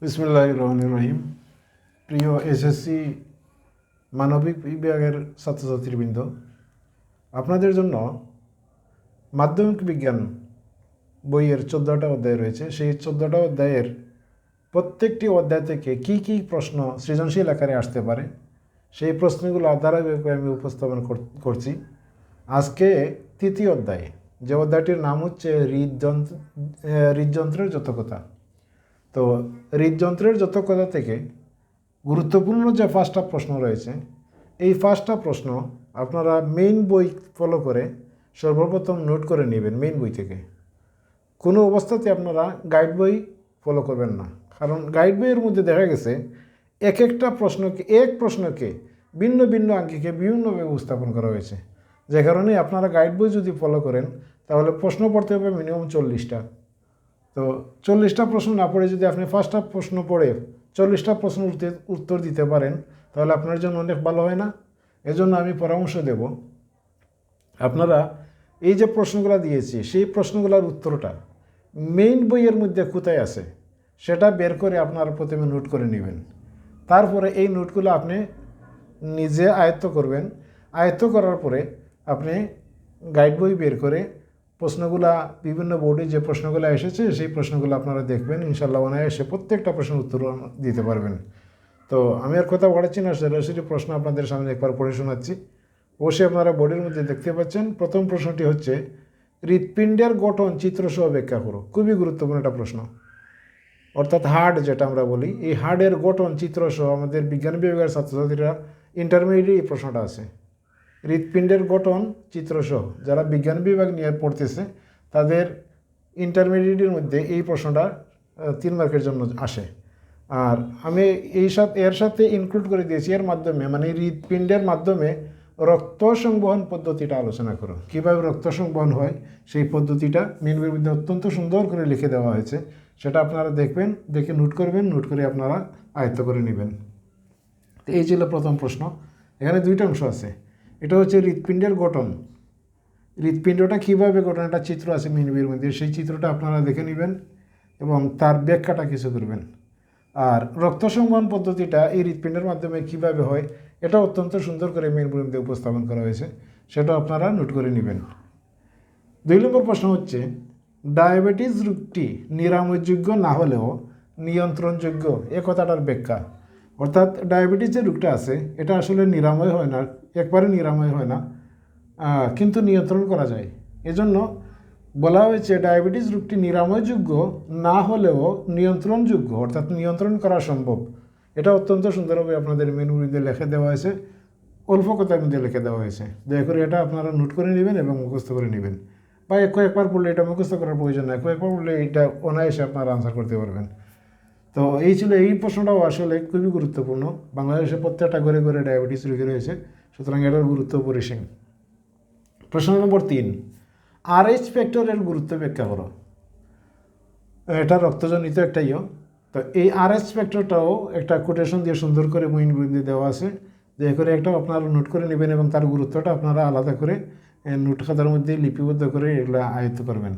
বিসমুল্লাহ রহমান রহিম প্রিয় এসএসসি মানবিক বিভাগের ছাত্রছাত্রীবৃন্দ, আপনাদের জন্য মাধ্যমিক বিজ্ঞান বইয়ের চোদ্দোটা অধ্যায় রয়েছে। সেই চোদ্দোটা অধ্যায়ের প্রত্যেকটি অধ্যায় থেকে কি কি প্রশ্ন সৃজনশীল আকারে আসতে পারে, সেই প্রশ্নগুলো ধারাবাহিকভাবে আমি উপস্থাপন কর- করছি। আজকে তৃতীয় অধ্যায়, যে অধ্যায়টির নাম হচ্ছে হৃদযন্ত্র হৃদযন্ত্রের যত কথা তো হৃদযন্ত্রের যত কথা থেকে গুরুত্বপূর্ণ যে পাঁচটা প্রশ্ন রয়েছে, এই পাঁচটা প্রশ্ন আপনারা মেইন বই ফলো করে সর্বপ্রথম নোট করে নেবেন মেইন বই থেকে। কোনো অবস্থাতে আপনারা গাইড বই ফলো করবেন না। কারণ গাইড বইয়ের মধ্যে দেখা গেছে, এক একটা প্রশ্নকে, এক প্রশ্নকে ভিন্ন ভিন্ন আঙ্কিকে বিভিন্নভাবে উপস্থাপন করা হয়েছে। যে কারণে আপনারা গাইড বই যদি ফলো করেন, তাহলে প্রশ্ন পড়তে হবে মিনিমাম চল্লিশটা। তো চল্লিশটা প্রশ্ন না পড়ে যদি আপনি পাঁচটা প্রশ্ন পড়ে চল্লিশটা প্রশ্ন উত্তর দিতে পারেন, তাহলে আপনার জন্য অনেক ভালো হয় না? এজন্য আমি পরামর্শ দেব, আপনারা এই যে প্রশ্নগুলো দিয়েছি, সেই প্রশ্নগুলোর উত্তরটা মেইন বইয়ের মধ্যে কোথায় আছে, সেটা বের করে আপনারা প্রথমে নোট করে নেবেন। তারপরে এই নোটগুলো আপনি নিজে আয়ত্ত করবেন। আয়ত্ত করার পরে আপনি গাইড বই বের করে প্রশ্নগুলা, বিভিন্ন বোর্ডে যে প্রশ্নগুলো এসেছে, সেই প্রশ্নগুলো আপনারা দেখবেন। ইনশাল্লাহ অনায়াসে প্রত্যেকটা প্রশ্নের উত্তর দিতে পারবেন। তো আমি আর কথা বলাচ্ছি না, সরাসরি প্রশ্ন আপনাদের সামনে একবার পড়ে শোনাচ্ছি। অবশ্যই আপনারা বোর্ডের মধ্যে দেখতে পাচ্ছেন, প্রথম প্রশ্নটি হচ্ছে, হৃৎপিণ্ডের গঠন চিত্রসহ ব্যাখ্যা করো। খুবই গুরুত্বপূর্ণ একটা প্রশ্ন। অর্থাৎ হার্ড যেটা আমরা বলি, এই হার্ডের গঠন চিত্রসহ আমাদের বিজ্ঞান বিভাগের ছাত্রছাত্রীরা ইন্টারমিডিয়েট এই প্রশ্নটা আছে। হৃৎপিণ্ডের গঠন, চিত্রসহ যারা বিজ্ঞান বিভাগ নিয়ে পড়তেছে, তাদের ইন্টারমিডিয়েটের মধ্যে এই প্রশ্নটা তিন মার্কের জন্য আসে। আর আমি এই সাথে, এর সাথে ইনক্লুড করে দিয়েছি, এর মাধ্যমে মানে হৃৎপিণ্ডের মাধ্যমে রক্ত সংবহন পদ্ধতিটা আলোচনা করো। কীভাবে রক্ত সংবহন হয়, সেই পদ্ধতিটা মেনবের মধ্যে অত্যন্ত সুন্দর করে লিখে দেওয়া হয়েছে। সেটা আপনারা দেখবেন, দেখে নোট করবেন নোট করে আপনারা আয়ত্ত করে নেবেন। তো এই ছিল প্রথম প্রশ্ন। এখানে দুইটা অংশ আছে। এটা হচ্ছে হৃৎপিণ্ডের গঠন। হৃৎপিণ্ডটা কীভাবে গঠন? একটা চিত্র আছে মিনবির মধ্যে। সেই চিত্রটা আপনারা দেখে নেবেন এবং তার ব্যাখ্যাটা কিছু করবেন। আর রক্ত সংবহন পদ্ধতিটা এই হৃৎপিণ্ডের মাধ্যমে কীভাবে হয়, এটা অত্যন্ত সুন্দর করে মেনবির মধ্যে উপস্থাপন করা হয়েছে। সেটা আপনারা নোট করে নেবেন। দুই নম্বর প্রশ্ন হচ্ছে, ডায়াবেটিস রোগটি নিরাময়যোগ্য না হলেও নিয়ন্ত্রণযোগ্য? এ কথাটার ব্যাখ্যা। অর্থাৎ ডায়াবেটিস যে রোগটা আছে, এটা আসলে নিরাময় হয় না, একবারে নিরাময় হয় না কিন্তু নিয়ন্ত্রণ করা যায়। এজন্য বলা হয়েছে ডায়াবেটিস রোগটি নিরাময়যোগ্য না হলেও নিয়ন্ত্রণযোগ্য, অর্থাৎ নিয়ন্ত্রণ করা সম্ভব। এটা অত্যন্ত সুন্দরভাবে আপনাদের মেনুরিতে লিখে দেওয়া হয়েছে, অল্প কথার মধ্যে লিখে দেওয়া হয়েছে। দয়া করে এটা আপনারা নোট করে নেবেন এবং মুখস্থ করে নেবেন। বা এক কয়েকবার পড়লে এটা মুখস্থ করার প্রয়োজন নাই কয়েকবার পড়লে এটা অনায়াসে আপনারা আনসার করতে পারবেন। তো এই ছিল এই প্রশ্নটাও আসলে খুবই গুরুত্বপূর্ণ। বাংলাদেশে প্রত্যেকটা ঘরে ঘরে ডায়াবেটিস রোগী রয়েছে, সুতরাং এটার গুরুত্ব পরিসীম প্রশ্ন নম্বর তিন আরএইচ ফ্যাক্টরের গুরুত্ব ব্যাখ্যা করো। এটা রক্তজনিত একটা ইয় তো এই আরএস ফ্যাক্টরটাও একটা কোটেশন দিয়ে সুন্দর করে মইন দিয়ে দেওয়া আছে। যে করে একটা আপনারা নোট করে নেবেন এবং তার গুরুত্বটা আপনারা আলাদা করে নোট খাতার মধ্যে লিপিবদ্ধ করে এগুলো আয়ত্ত করবেন।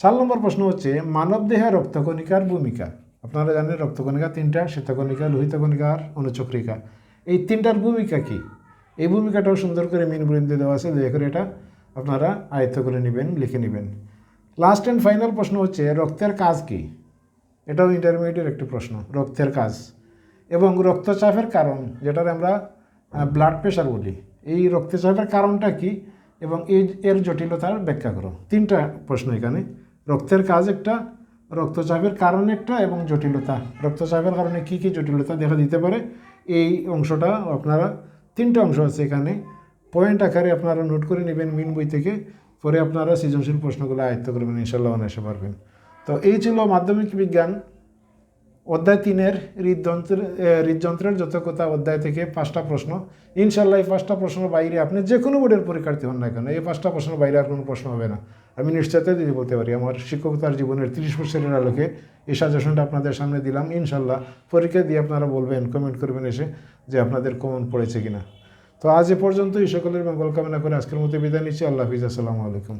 চার নম্বর প্রশ্ন হচ্ছে মানব মানবদেহে রক্তকণিকার ভূমিকা। আপনারা জানেন রক্তকণিকা তিনটা, শ্বেতকণিকা লোহিত কণিকা আর অনুচক্রিকা। এই তিনটার ভূমিকা কি? এই ভূমিকাটাও সুন্দর করে মিন দেওয়া আছে। দয়া করে এটা আপনারা আয়ত্ত করে নেবেন, লিখে নেবেন। লাস্ট অ্যান্ড ফাইনাল প্রশ্ন হচ্ছে, রক্তের কাজ কি? এটাও ইন্টারমিডিয়েটের একটি প্রশ্ন, রক্তের কাজ। এবং রক্তচাপের কারণ, যেটার আমরা ব্লাড প্রেশার বলি, এই রক্তচাপের কারণটা কি? এবং এই, এর জটিলতার ব্যাখ্যা করো। তিনটা প্রশ্ন এখানে। রক্তের কাজ একটা রক্তচাপের কারণ একটা এবং জটিলতা। রক্তচাপের কারণে কি কি জটিলতা দেখা দিতে পারে? এই অংশটা আপনারা, তিনটা অংশ আছে এখানে। পয়েন্ট আকারে আপনারা নোট করে নেবেন মিন বই থেকে, পরে আপনারা সৃজনশীল প্রশ্নগুলো আয়ত্ত করবেন ইনশাল্লাহ এসে পারবেন। তো এই ছিল মাধ্যমিক বিজ্ঞান। অধ্যায় তিনের হৃদযন্ত্রের হৃদযন্ত্রের যত কথা অধ্যায় থেকে পাঁচটা প্রশ্ন। ইনশাল্লাহ এই পাঁচটা প্রশ্নের বাইরে আপনি যে কোনো বোর্ডের পরীক্ষার্থী হন না কেন, এই পাঁচটা প্রশ্নের বাইরে আর কোনো প্রশ্ন হবে না। আমি নিশ্চয়তা দিয়ে বলতে পারি, আমার শিক্ষকতার জীবনের তিরিশ বছরের আলোকে এই সাজেশনটা আপনাদের সামনে দিলাম। ইনশাল্লাহ পরীক্ষা দিয়ে আপনারা বলবেন কমেন্ট করবেন এসে যে আপনাদের কমন পড়েছে কিনা। তো আজ এ পর্যন্ত এই সকলের মঙ্গল কামনা করে আজকের মতো বিদায় নিচ্ছি। আল্লাহ হাফিজ। আসসালামু আলাইকুম।